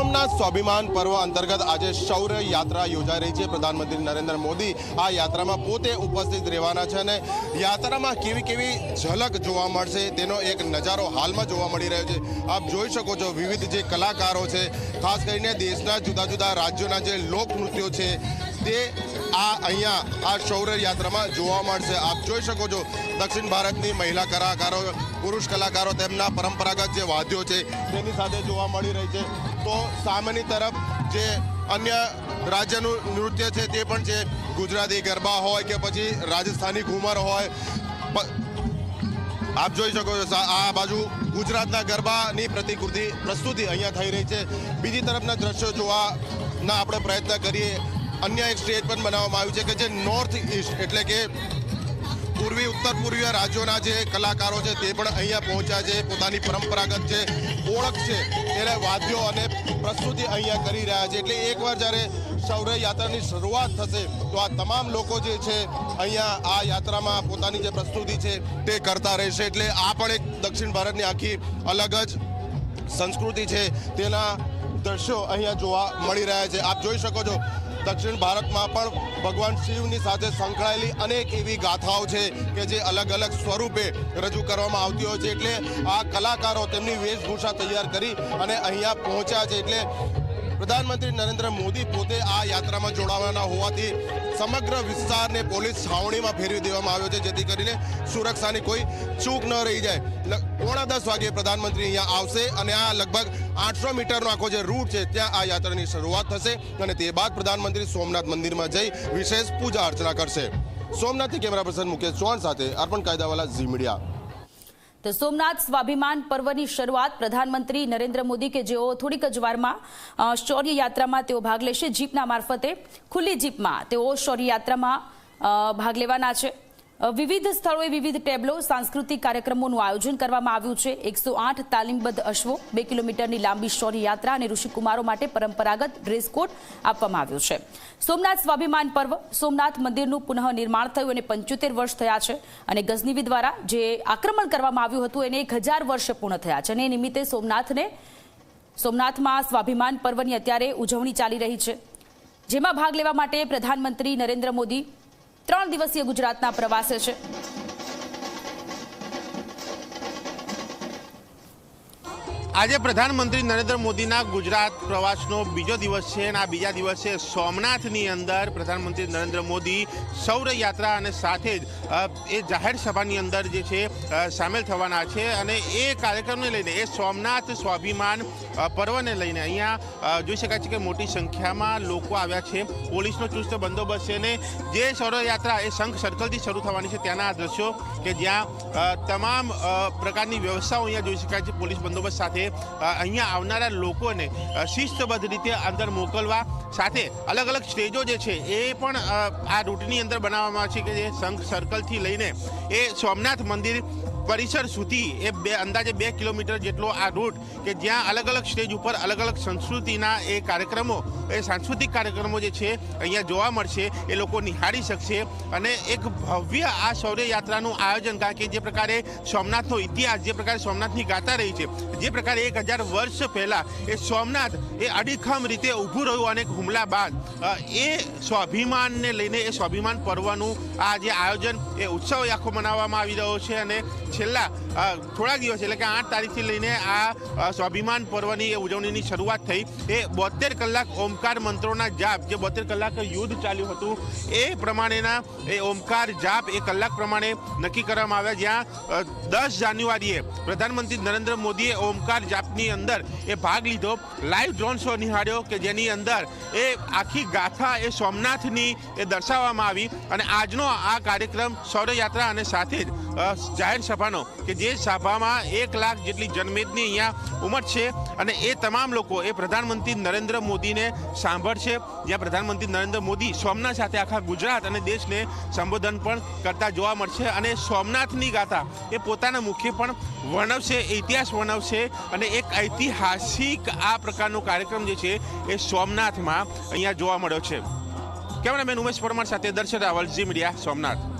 સોમનાથ સ્વાભિમાન પર્વ અંતર્ગત આજે શૌર્ય યાત્રા યોજાઈ રહી છે. પ્રધાનમંત્રી નરેન્દ્ર મોદી આ યાત્રામાં પોતે ઉપસ્થિત રહેવાના છે અને યાત્રામાં કેવી કેવી ઝલક જોવા મળશે તેનો એક નજારો હાલમાં જોવા મળી રહ્યો છે. આપ જોઈ શકો છો વિવિધ જે કલાકારો છે, ખાસ કરીને દેશના જુદા જુદા રાજ્યોના જે લોકનૃત્યો છે તે આ અહીંયા, આ શૌર્ય યાત્રામાં જોવા મળશે. આપ જોઈ શકો છો, દક્ષિણ ભારતની મહિલા કલાકારો, પુરુષ કલાકારો તેમના પરંપરાગત જે વાદ્યો છે, તેની સાથે જોવા મળી રહી છે. તો સામેની તરફ જે અન્ય રાજ્યનું નૃત્ય છે, તે પણ છે. ગુજરાતી ગરબા હોય કે પછી રાજસ્થાની ઘુમર હોય. આપ જોઈ શકો છો આ બાજુ ગુજરાતના ગરબાની પ્રતિકૃતિ પ્રસ્તુતિ અહીંયા થઈ રહી છે. બીજી તરફના દ્રશ્યો જોવાના આપણે પ્રયત્ન કરીએ. અન્ય એક સ્ટેજ પણ બનાવવામાં આવ્યું છે કે જે નોર્થ ઈસ્ટ એટલે કે પૂર્વી, ઉત્તર પૂર્વીય રાજ્યોના જે કલાકારો છે તે પણ અહીંયા પહોંચ્યા છે, પોતાની પરંપરાગત જે ઓળખ છે તેને વાદ્યો અને પ્રસ્તુતિ અહીંયા કરી રહ્યા છે. એટલે એકવાર જ્યારે સૌર યાત્રાની શરૂઆત થશે, તો આ તમામ લોકો જે છે અહીંયા આ યાત્રામાં પોતાની જે પ્રસ્તુતિ છે તે કરતા રહેશે. એટલે આ પણ એક દક્ષિણ ભારતની આખી અલગ જ સંસ્કૃતિ છે. તેના દ્રશ્યો અહીંયા જોવા મળી રહ્યા છે. આપ જોઈ શકો છો દક્ષિણ ભારતમાં પણ ભગવાન શિવની સાથે સંકળાયેલી અનેક એવી ગાથાઓ છે કે જે અલગ અલગ સ્વરૂપે રજૂ કરવામાં આવતી હોય છે. એટલે આ કલાકારો તેમની વેશભૂષા તૈયાર કરી અને અહીંયા પહોંચ્યા છે. એટલે પ્રધાનમંત્રી નરેન્દ્ર મોદી પોતે આ યાત્રામાં જોડાવાના હોવાથી સમગ્ર વિસ્તારને પોલીસ છાવણીમાં ફેરવી દેવામાં આવ્યો છે, જેથી કરીને સુરક્ષાની કોઈ ચૂક ન રહી જાય. પોણા દસ વાગે પ્રધાનમંત્રી અહીંયા આવશે અને આ લગભગ આઠસો મીટરનો આખો જે રૂટ છે, ત્યાં આ યાત્રાની શરૂઆત થશે અને તે બાદ પ્રધાનમંત્રી સોમનાથ મંદિરમાં જઈ વિશેષ પૂજા અર્ચના કરશે. સોમનાથથી કેમેરા પર્સન મુકેશ ચૌહાણ સાથે અર્પણ કાયદાવાલા ઝી મીડિયા. તો સોમનાથ સ્વાભિમાન પર્વની શરૂઆત પ્રધાનમંત્રી નરેન્દ્ર મોદી કે જેઓ થોડીક જ વારમાં શૌર્યયાત્રામાં શૌર્ય યાત્રામાં તેઓ ભાગ લેશે જીપના મારફતે. ખુલ્લી જીપમાં તેઓ શૌર્ય યાત્રામાં ભાગ લેવાના છે. વિવિધ સ્થળોએ વિવિધ ટેબલો, સાંસ્કૃતિક કાર્યક્રમોનું આયોજન કરવામાં આવ્યું છે. એકસો આઠ તાલીમબદ્ધ અશ્વો, બે કિલોમીટરની લાંબી શૌર્ય યાત્રા અને ઋષિકુમારો માટે પરંપરાગત ડ્રેસ કોડ આપવામાં આવ્યો છે. સોમનાથ સ્વાભિમાન પર્વ, સોમનાથ મંદિરનું પુનઃનિર્માણ થયું અને પંચોતેર વર્ષ થયા છે અને ગઝનીવી દ્વારા જે આક્રમણ કરવામાં આવ્યું હતું, એને એક હજાર વર્ષ પૂર્ણ થયા છે અને એ નિમિત્તે સોમનાથને, સોમનાથમાં સ્વાભિમાન પર્વની અત્યારે ઉજવણી ચાલી રહી છે. જેમાં ભાગ લેવા માટે પ્રધાનમંત્રી નરેન્દ્ર મોદી ત્રણ દિવસીય ગુજરાતના પ્રવાસે છે. આજે પ્રધાનમંત્રી નરેન્દ્ર મોદીના ગુજરાત પ્રવાસનો બીજો દિવસ છે અને આ બીજા દિવસે સોમનાથની અંદર પ્રધાનમંત્રી નરેન્દ્ર મોદી સૌર યાત્રા અને સાથે જ એ જાહેર સભાની અંદર જે છે સામેલ થવાના છે અને એ કાર્યક્રમને લઈને, એ સોમનાથ સ્વાભિમાન પર્વને લઈને અહીંયા જોઈ શકાય છે કે મોટી સંખ્યામાં લોકો આવ્યા છે. પોલીસનો ચુસ્ત બંદોબસ્ત છે અને જે સૌર યાત્રા એ શંખ સર્કલથી શરૂ થવાની છે. ત્યાંના આ દ્રશ્યો કે જ્યાં તમામ પ્રકારની વ્યવસ્થાઓ અહીંયા જોઈ શકાય છે. પોલીસ બંદોબસ્ત સાથે અહીંયા આવનારા લોકોને શિસ્તબદ્ધ રીતે અંદર મોકલવા સાથે અલગ અલગ સ્ટેજો જે છે, એ પણ આ રૂટની અંદર બનાવવામાં છે કે જે સંઘ સર્કલથી લઈને એ સોમનાથ મંદિર પરિસર સુધી એ બે, અંદાજે બે કિલોમીટર જેટલો આ રૂટ કે જ્યાં અલગ અલગ સ્ટેજ ઉપર અલગ અલગ સંસ્કૃતિના એ કાર્યક્રમો, એ સાંસ્કૃતિક કાર્યક્રમો જે છે, અહીંયા જોવા મળશે, એ લોકો નિહાળી શકશે અને એક ભવ્ય આ શૌર્ય યાત્રાનું આયોજન, કારણ કે જે પ્રકારે સોમનાથનો ઇતિહાસ, જે પ્રકારે સોમનાથની ગાતા રહી છે, જે પ્રકારે એક હજાર વર્ષ પહેલાં એ સોમનાથ એ અડીખમ રીતે ઊભું રહ્યું અને હુમલા બાદ એ સ્વાભિમાનને લઈને, એ સ્વાભિમાન પર્વનું આ જે આયોજન, એ ઉત્સવ આખો મનાવવામાં આવી રહ્યો છે અને છેલ્લા થોડા દિવસ એટલે કે આઠ તારીખથી લઈને આ સ્વાભિમાન પર્વની એ ઉજવણીની શરૂઆત થઈ. એ બોતેર કલાક ઓમકાર મંત્રોના જાપ, જે બોતેર કલાક યુદ્ધ ચાલ્યું હતું, એ પ્રમાણેના, એ ઓમકાર જાપ એ કલાક પ્રમાણે નક્કી કરવામાં આવ્યા. જ્યાં દસ જાન્યુઆરીએ પ્રધાનમંત્રી નરેન્દ્ર મોદીએ ઓમકાર જાપની અંદર એ ભાગ લીધો. લાઈવ ડ્રોન શો નિહાળ્યો કે જેની અંદર એ આખી ગાથા એ સોમનાથની એ દર્શાવવામાં આવી અને આજનો આ કાર્યક્રમ સૌરયાત્રા અને સાથે જ જાહેર સભાનો કે જે સભામાં એક લાખ જેટલી જનમેદની અહીંયા ઉમટશે અને એ તમામ લોકો, એ પ્રધાનમંત્રી નરેન્દ્ર મોદીને સાંભળશે. જ્યાં પ્રધાનમંત્રી નરેન્દ્ર મોદી સોમનાથ સાથે આખા ગુજરાત અને દેશને સંબોધન પણ કરતા જોવા મળશે અને સોમનાથની ગાથા એ પોતાના મુખે પણ વર્ણવશે, ઇતિહાસ વર્ણવશે અને એક ઐતિહાસિક આ પ્રકારનો કાર્યક્રમ જે છે એ સોમનાથમાં અહીંયા જોવા મળ્યો છે. કેમેરામેન ઉમેશ પરમાર સાથે દર્શન રાવલ ઝી મીડિયા, સોમનાથ.